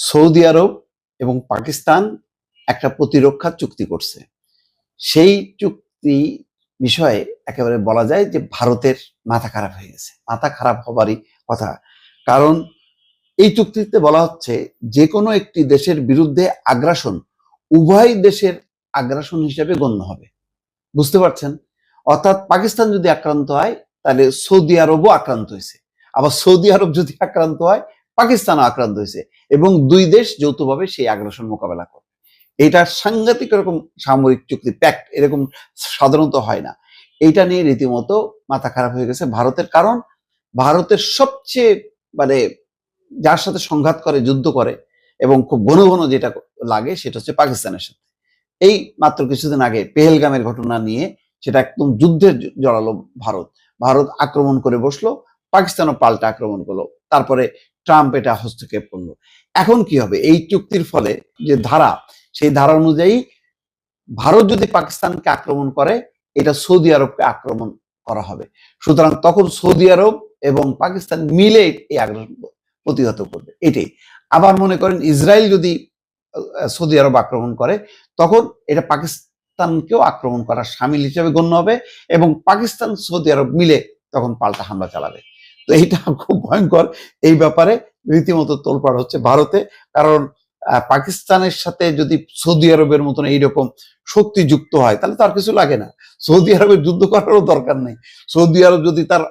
Saudi আরব এবং পাকিস্তান একটা প্রতিরক্ষা চুক্তি করছে। সেই চুক্তি বিষয়ে একেবারে বলা যায় যে ভারতের মাথা খারাপ হয়ে গেছে। মাথা খারাপ হবারই কথা। কারণ এই চুক্তিতে বলা হচ্ছে যে কোনো একটি দেশের বিরুদ্ধে আগ্রাসন উভয় দেশের আগ্রাসন হিসেবে গণ্য হবে। বুঝতে পারছেন? অর্থাৎ পাকিস্তান যদি আক্রান্ত হয়, তাহলে সৌদি আরবও আক্রান্ত হয়েছে। আবার সৌদি আরব যদি আক্রান্ত হয় পাকিস্তানও আক্রান্ত হয়েছে এবং দুই দেশ যৌথভাবে সেই আগ্রাসন মোকাবেলা করে এটা সাংঘাতিক এরকম সামরিক চুক্তি প্যাক্ট এরকম সাধারণত হয় না। এইটা নিয়ে রীতিমতো মাথা খারাপ হয়ে গেছে ভারতের কারণ, ভারতের সবচেয়ে মানে যার সাথে সংঘাত করে, যুদ্ধ করে এবং খুব ঘন ঘন যেটা লাগে সেটা হচ্ছে পাকিস্তানের সাথে। এই মাত্র কিছুদিন আগে পেহেলগামের ঘটনা নিয়ে সেটা একদম যুদ্ধের জড়ালো ভারত। ভারত আক্রমণ করে বসল, পাকিস্তানও পাল্টা আক্রমণ করল। তারপরে ট্রাম্প এটা হস্তক্ষেপ করল। এখন কি হবে? এই চুক্তির ফলে যে ধারা, সেই ধারা অনুযায়ী ভারত যদি পাকিস্তানকে আক্রমণ করে, এটা সৌদি আরবকে আক্রমণ করা হবে। সুতরাং তখন সৌদি আরব এবং পাকিস্তান মিলে এই আগ্রাসন প্রতিহত করবে। এটাই। আবার মনে করেন ইসরায়েল যদি সৌদি আরব আক্রমণ করে, তখন এটা পাকিস্তানকেও আক্রমণ করার সামিল হিসেবে গণ্য হবে এবং পাকিস্তান সৌদি আরব মিলে তখন পাল্টা হামলা চালাবে। তো এইটা খুব ভয়ঙ্কর। এই ব্যাপারে রীতিমতো তোলপাড় হচ্ছে ভারতে। কারণ পাকিস্তানের সাথে যদি সৌদি আরবের মতন এইরকম শক্তি যুক্ত হয়, তাহলে তার কিছু লাগে না। সৌদি আরবের যুদ্ধ করারও দরকার নেই। সৌদি আরব যদি তার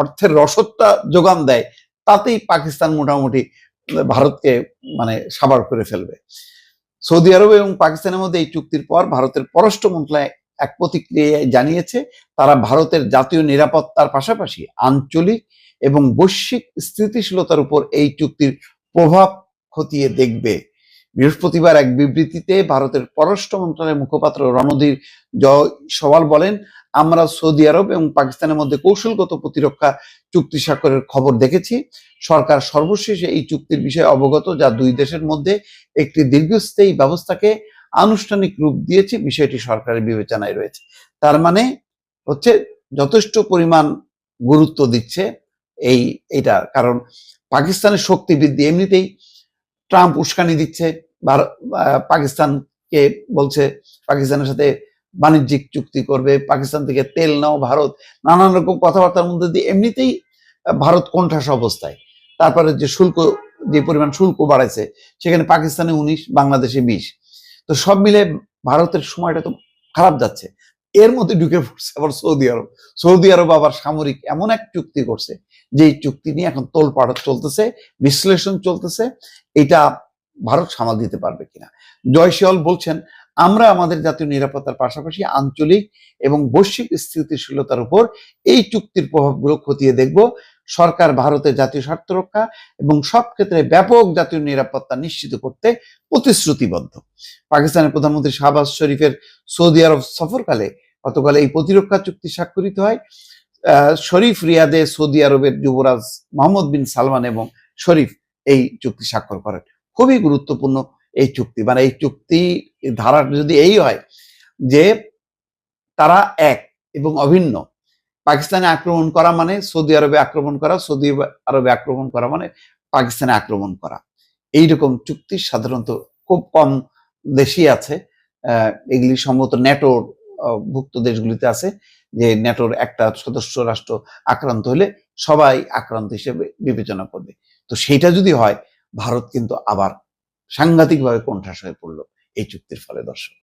অর্থের রসদটা যোগান দেয়, তাতেই পাকিস্তান মোটামুটি ভারতকে মানে সাবার করে ফেলবে। সৌদি আরব এবং পাকিস্তানের মধ্যে এই চুক্তির পর ভারতের পররাষ্ট্র মন্ত্রণালয় এক প্রতিক্রিয়ায় জানিয়েছে, তারা ভারতের জাতীয় নিরাপত্তার পাশাপাশি আঞ্চলিক এবং বৈশ্বিক স্থিতিশীলতার উপর এই চুক্তির প্রভাব খতিয়ে দেখবে। বৃহস্পতিবার এক বিবৃতিতে ভারতের পররাষ্ট্র মন্ত্রণালয়ের মুখপাত্র রণধীর জয় সওয়াল বলেন, আমরা সৌদি আরব এবং পাকিস্তানের মধ্যে কৌশলগত প্রতিরক্ষা চুক্তি স্বাক্ষরের খবর দেখেছি। সরকার সর্বশেষে এই চুক্তির বিষয়ে অবগত, যা দুই দেশের মধ্যে একটি দীর্ঘস্থায়ী ব্যবস্থাকে আনুষ্ঠানিক রূপ দিয়েছে, বিষয়টি সরকারের বিবেচনায় রয়েছে। তার মানে হচ্ছে যথেষ্ট পরিমাণ গুরুত্ব দিচ্ছে। এই এটা কারণ পাকিস্তানের শক্তি বৃদ্ধি, এমনিতেই ট্রাম্প উস্কানি দিচ্ছে পাকিস্তানকে বলছে পাকিস্তানের সাথে বাণিজ্যিক চুক্তি করবে, পাকিস্তান থেকে তেল নাও, ভারত, নানান রকম কথাবার্তার মধ্যে দিয়ে এমনিতেই ভারত কোণঠাসা অবস্থায়। তারপরে যে শুল্ক, যে পরিমাণ শুল্ক বাড়াইছে, সেখানে পাকিস্তানে উনিশ, বাংলাদেশে বিশ। তো সব মিলে ভারতের সময়টা তো খারাপ যাচ্ছে। এর মধ্যে ঢুকে পড়ছে আবার সৌদি আরব। সৌদি আরব আবার সামরিক এমন এক চুক্তি করছে যে চুক্তি নিয়ে এখন তোলপাড় চলতেছে, বিশ্লেষণ চলতেছে, এটা ভারত সামাল দিতে পারবে কিনা। জয় শিওল বলছেন, আমরা আমাদের জাতীয় নিরাপত্তার পাশাপাশি আঞ্চলিক এবং বৈশ্বিক স্থিতিশীলতার উপর এই চুক্তির প্রভাবগুলো খতিয়ে দেখব। সরকার ভারতের জাতীয় স্বার্থ রক্ষা এবং সব ক্ষেত্রে ব্যাপক জাতীয় নিরাপত্তা নিশ্চিত করতে প্রতিশ্রুতিবদ্ধ। পাকিস্তানের প্রধানমন্ত্রী শাহবাজ শরীফের সৌদি আরব সফরকালে গতকাল এই প্রতিরক্ষা চুক্তি স্বাক্ষরিত হয়। শরীফ রিয়াদে সৌদি আরবের যুবরাজ মোহাম্মদ বিন সালমান এবং শরীফ এই চুক্তি স্বাক্ষর করেন। খুবই গুরুত্বপূর্ণ এই চুক্তি। মানে এই চুক্তি ধারা যদি এই হয় যে তারা এক এবং অভিন্ন পাকিস্তানে আক্রমণ করা মানে সৌদি আরবে আক্রমণ করা, সৌদি আরবে আক্রমণ করা মানে পাকিস্তানে আক্রমণ করা। এইরকম চুক্তি সাধারণত খুব কম দেশই আছে। এগুলি সম্ভবত ন্যাটোর ভুক্ত দেশগুলিতে আছে, যে ন্যাটোর একটা সদস্য রাষ্ট্র আক্রান্ত হলে সবাই আক্রান্ত হিসেবে বিবেচনা করবে। তো সেইটা যদি হয়, ভারত কিন্তু আবার সাংঘাতিকভাবে কোণঠাস হয়ে পড়ল এই চুক্তির ফলে দর্শক।